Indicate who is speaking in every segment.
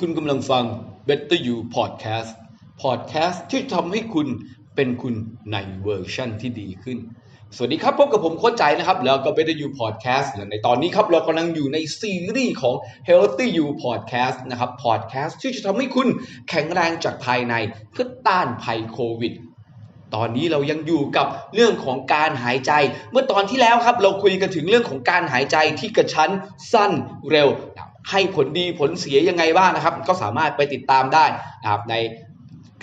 Speaker 1: คุณกำลังฟัง Better You Podcast Podcast ที่ทำให้คุณเป็นคุณในเวอร์ชั่นที่ดีขึ้น สวัสดีครับ พบกับผมโค้ชใจนะครับ แล้วก็ Better You Podcast และในตอนนี้ครับ เรากำลังอยู่ในซีรีส์ของ Healthy You Podcast นะครับ Podcast ที่จะทำให้คุณแข็งแรงจากภายในเพื่อต้านภัยโควิด ตอนนี้เรายังอยู่กับเรื่องของการหายใจ เมื่อตอนที่แล้วครับ เราคุยกันถึงเรื่องของการหายใจที่กระชั้นสั้นเร็ว ให้ผลดีผลเสียยังไงบ้างนะครับ ก็สามารถไปติดตามได้นะครับใน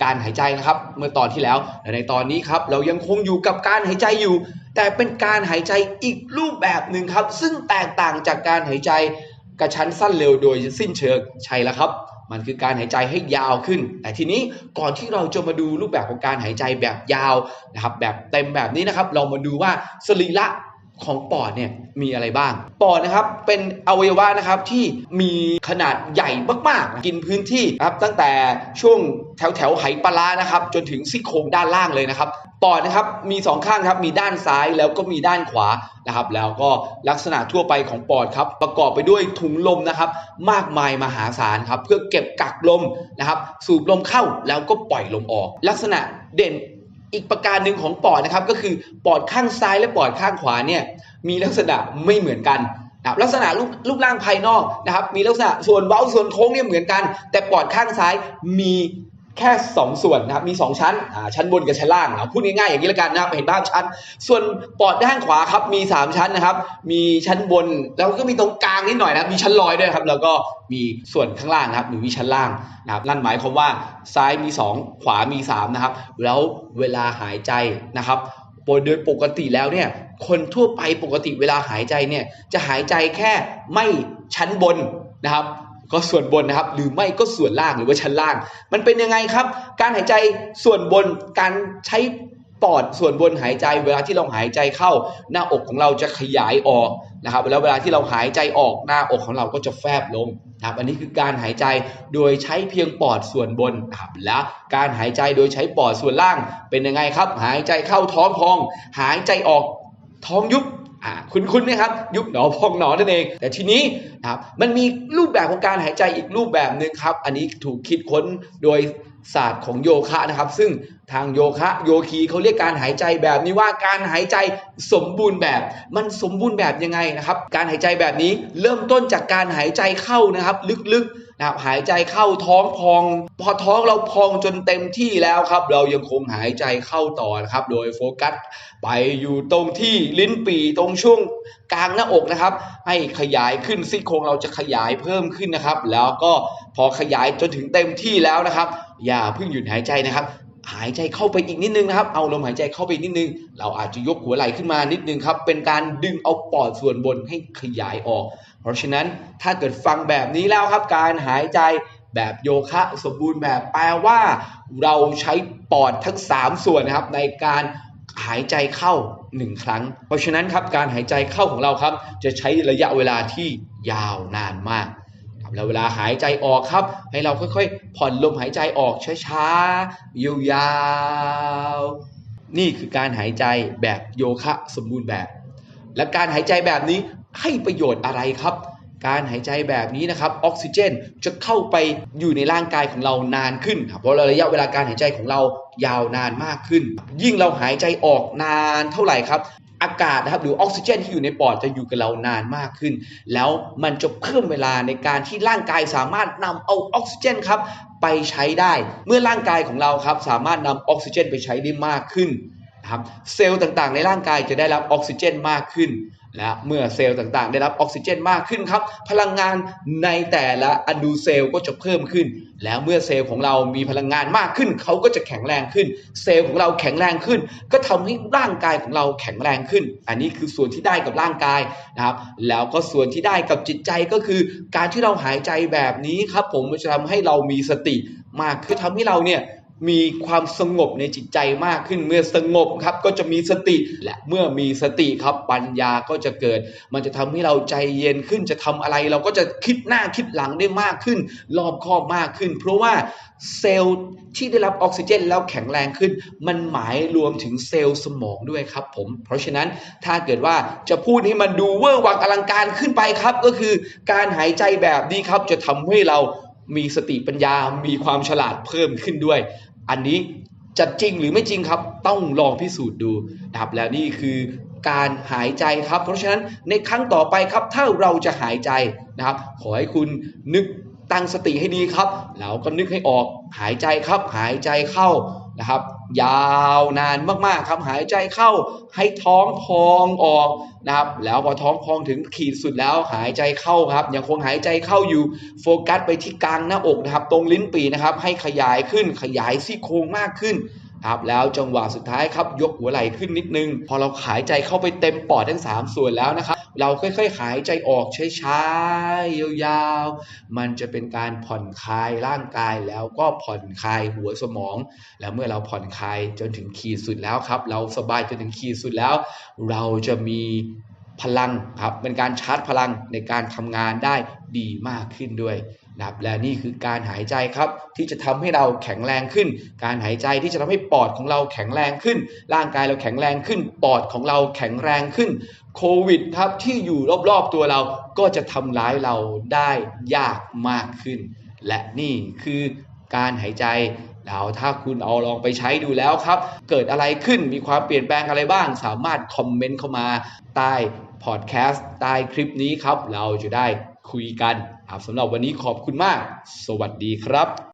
Speaker 1: การหายใจนะครับ เมื่อตอนที่แล้วและในตอนนี้ครับเรายังคงอยู่กับการหายใจอยู่ แต่เป็นการหายใจอีกรูปแบบหนึ่งครับ ซึ่งแตกต่างจากการหายใจ กระชั้นสั้นเร็วโดยสิ้นเชิงใช่แล้วครับ มันคือการหายใจให้ยาวขึ้น แต่ทีนี้ก่อนที่เราจะมาดูรูปแบบของการหายใจแบบยาวนะครับแบบเต็มแบบนี้นะครับ เรามาดูว่าสรีระของปอดเนี่ยมีอะไรบ้าง ปอดนะครับเป็นอวัยวะนะครับที่มีขนาดใหญ่มากๆ กินพื้นที่นะครับตั้งแต่ช่วงแถวแถวไหปลาร้านะครับ จนถึงซี่โครงด้านล่างเลยนะครับ ปอดนะครับมีสองข้างครับมีด้านซ้ายแล้วก็มีด้านขวานะครับ แล้วก็ลักษณะทั่วไปของปอดครับ ประกอบไปด้วยถุงลมนะครับ มากมายมหาศาลครับ เพื่อเก็บกักลมนะครับ สูบลมเข้าแล้วก็ปล่อยลมออก ลักษณะเด่นอีกประการหนึ่งของปอดนะครับ ก็คือปอดข้างซ้ายและปอดข้างขวาเนี่ยมีลักษณะไม่เหมือนกันนะครับลักษณะรูปรูปร่างภายนอกนะครับ มีลักษณะส่วนเว้าส่วนโค้งเนี่ยเหมือนกัน แต่ปอดข้างซ้ายมี แค่ 2 ส่วนนะครับมี 2 ชั้นชั้นบนกับชั้นล่างเอาพูดง่ายๆอย่างนี้ละกันนะครับเห็นภาพชัดส่วนปอดด้านขวาครับมี 3 ชั้นนะครับ มีชั้นบนแล้วก็มีตรงกลางนิดหน่อยนะมีชั้นลอยด้วยครับ แล้วก็มีส่วนข้างล่างนะครับหรือมีชั้นล่างนะครับนั่นหมายความว่าซ้ายมี 2 ขวามี3นะครับแล้วเวลาหายใจนะครับโดยปกติแล้วเนี่ยคนทั่วไปปกติเวลาหายใจเนี่ยจะหายใจแค่ไม่ชั้นบนนะครับ ก็ส่วนบนนะครับ หรือไม่ก็ส่วนล่างหรือว่าชั้นล่าง มันเป็นยังไงครับ การหายใจส่วนบนการใช้ปอดส่วนบนหายใจ เวลาที่เราหายใจเข้า หน้าอกของเราจะขยายออกนะครับแล้วเวลาที่เราหายใจออกหน้าอกของเราก็จะแฟบลงนะครับอันนี้คือการหายใจโดยใช้เพียงปอดส่วนบนนะครับและการหายใจโดยใช้ปอดส่วนล่างเป็นยังไงครับ หายใจเข้าท้องพอง หายใจออกท้องยุบ อ่าคุณคุณไหมครับ ยุบหนอพองหนอนั่นเอง แต่ทีนี้นะครับมันมีรูปแบบของการหายใจอีกรูปแบบหนึ่งครับ อันนี้ถูกคิดค้นโดย ศาสตร์ของโยคะนะครับ ซึ่งทางโยคะโยคีเขาเรียกการหายใจแบบนี้ว่าการหายใจสมบูรณ์แบบ มันสมบูรณ์แบบยังไงนะครับ การหายใจแบบนี้เริ่มต้นจากการหายใจเข้านะครับ ลึกๆนะครับหายใจเข้าท้องพอง พอท้องเราพองจนเต็มที่แล้วครับ เรายังคงหายใจเข้าต่อนะครับ โดยโฟกัสไปอยู่ตรงที่ลิ้นปี่ตรงช่วงกลางหน้าอกนะครับ ให้ขยายขึ้นซี่โครงเราจะขยายเพิ่มขึ้นนะครับ แล้วก็พอขยายจนถึงเต็มที่แล้วนะครับ อย่าเพิ่งหยุดหายใจนะครับ หายใจเข้าไปอีกนิดนึงนะครับ เอาลมหายใจเข้าไปนิดนึง เราอาจจะยกหัวไหล่ขึ้นมานิดนึงครับ เป็นการดึงเอาปอดส่วนบนให้ขยายออก เพราะฉะนั้นถ้าเกิดฟังแบบนี้แล้วครับ การหายใจแบบโยคะสมบูรณ์แบบแปลว่า เราใช้ปอดทั้ง 3 ส่วนนะครับ ในการหายใจเข้า 1 ครั้ง เพราะฉะนั้นครับการหายใจเข้าของเราครับ จะใช้ระยะเวลาที่ยาวนานมาก แล้วเวลาหายใจออกครับ ให้เราค่อยๆ ผ่อนลมหายใจออกช้าๆยาวๆนี่คือการหายใจแบบโยคะสมบูรณ์แบบ และการหายใจแบบนี้ให้ประโยชน์อะไรครับ การหายใจแบบนี้นะครับออกซิเจนจะเข้าไปอยู่ในร่างกายของเรานานขึ้นครับเพราะระยะเวลาการหายใจของเรายาวนานมากขึ้น ยิ่งเราหายใจออกนานเท่าไหร่ครับ อากาศนะครับหรือออกซิเจนที่อยู่ในปอดจะอยู่กับเรานานมากขึ้น แล้วมันจะเพิ่มเวลาในการที่ร่างกายสามารถนำเอาออกซิเจนครับไปใช้ได้ เมื่อร่างกายของเราครับสามารถนำออกซิเจนไปใช้ได้มากขึ้นนะครับเซลล์ต่างๆ ในร่างกายจะได้รับออกซิเจนมากขึ้น และเมื่อเซลล์ต่างๆ ได้รับออกซิเจนมากขึ้นครับ พลังงานในแต่ละอนูเซลล์ก็จะเพิ่มขึ้น แล้วเมื่อเซลล์ของเรามีพลังงานมากขึ้น เขาก็จะแข็งแรงขึ้น เซลล์ของเราแข็งแรงขึ้น ก็ทำให้ร่างกายของเราแข็งแรงขึ้น อันนี้คือส่วนที่ได้กับร่างกายนะครับ แล้วก็ส่วนที่ได้กับจิตใจก็คือ การที่เราหายใจแบบนี้ครับ ผมจะทำให้เรามีสติมากคือทำให้เราเนี่ย มีความสงบในจิตใจมากขึ้นเมื่อสงบครับก็จะมีสติและเมื่อมีสติครับปัญญาก็จะเกิด มันจะทำให้เราใจเย็นขึ้นจะทำอะไรเราก็จะคิดหน้าคิดหลังได้มากขึ้น รอบคอบมากขึ้น เพราะว่าเซลล์ที่ได้รับออกซิเจนแล้วแข็งแรงขึ้น มันหมายรวมถึงเซลล์สมองด้วยครับผม เพราะฉะนั้นถ้าเกิดว่าจะพูดให้มันดูเวอร์วังอลังการขึ้นไปครับ ก็คือการหายใจแบบนี้ครับจะทำให้เรามีสติปัญญา มีความฉลาดเพิ่มขึ้นด้วย อันนี้จะจริงหรือไม่จริงครับ ต้องลองพิสูจน์ดูนะครับแล้วนี่คือการหายใจครับ เพราะฉะนั้นในครั้งต่อไปครับ ถ้าเราจะหายใจนะครับ ขอให้คุณนึกตั้งสติให้ดีครับ แล้วก็นึกให้ออกหายใจครับหายใจเข้านะครับ ยาวนานมากๆครับหายใจเข้าให้ท้องพองออกนะครับ แล้วพอท้องพองถึงขีดสุดแล้วหายใจเข้าครับ ยังคงหายใจเข้าอยู่โฟกัสไปที่กลางหน้าอกนะครับ ตรงลิ้นปีนะครับ ให้ขยายขึ้นขยายซี่โครงมากขึ้นครับแล้วจังหวะสุดท้ายครับยกหัวไหล่ขึ้นนิดนึง พอเราหายใจเข้าไปเต็มปอดทั้ง 3 ส่วนแล้วนะครับ เราค่อยๆหายใจออกช้าๆยาวๆ มันจะเป็นการผ่อนคลายร่างกายแล้วก็ผ่อนคลายหัวสมอง แล้วเมื่อเราผ่อนคลายจนถึงขีดสุดแล้วครับ เราสบายจนถึงขีดสุดแล้ว เราจะมี พลังครับเป็นการชาร์จพลังในการทำงานได้ดีมากขึ้นด้วยนะครับและนี่คือการหายใจครับที่จะทำให้เราแข็งแรงขึ้น การหายใจที่จะทำให้ปอดของเราแข็งแรงขึ้น ร่างกายเราแข็งแรงขึ้น ปอดของเราแข็งแรงขึ้น โควิดครับที่อยู่รอบๆตัวเราก็จะทำร้ายเราได้ยากมากขึ้น และนี่คือการหายใจ แล้วถ้าคุณเอาลองไปใช้ดูแล้วครับ เกิดอะไรขึ้นมีความเปลี่ยนแปลงอะไรบ้าง สามารถคอมเมนต์เข้ามาใต้พอดแคสต์ใต้คลิปนี้ครับ เราจะได้คุยกันครับสำหรับวันนี้ขอบคุณมาก สวัสดีครับ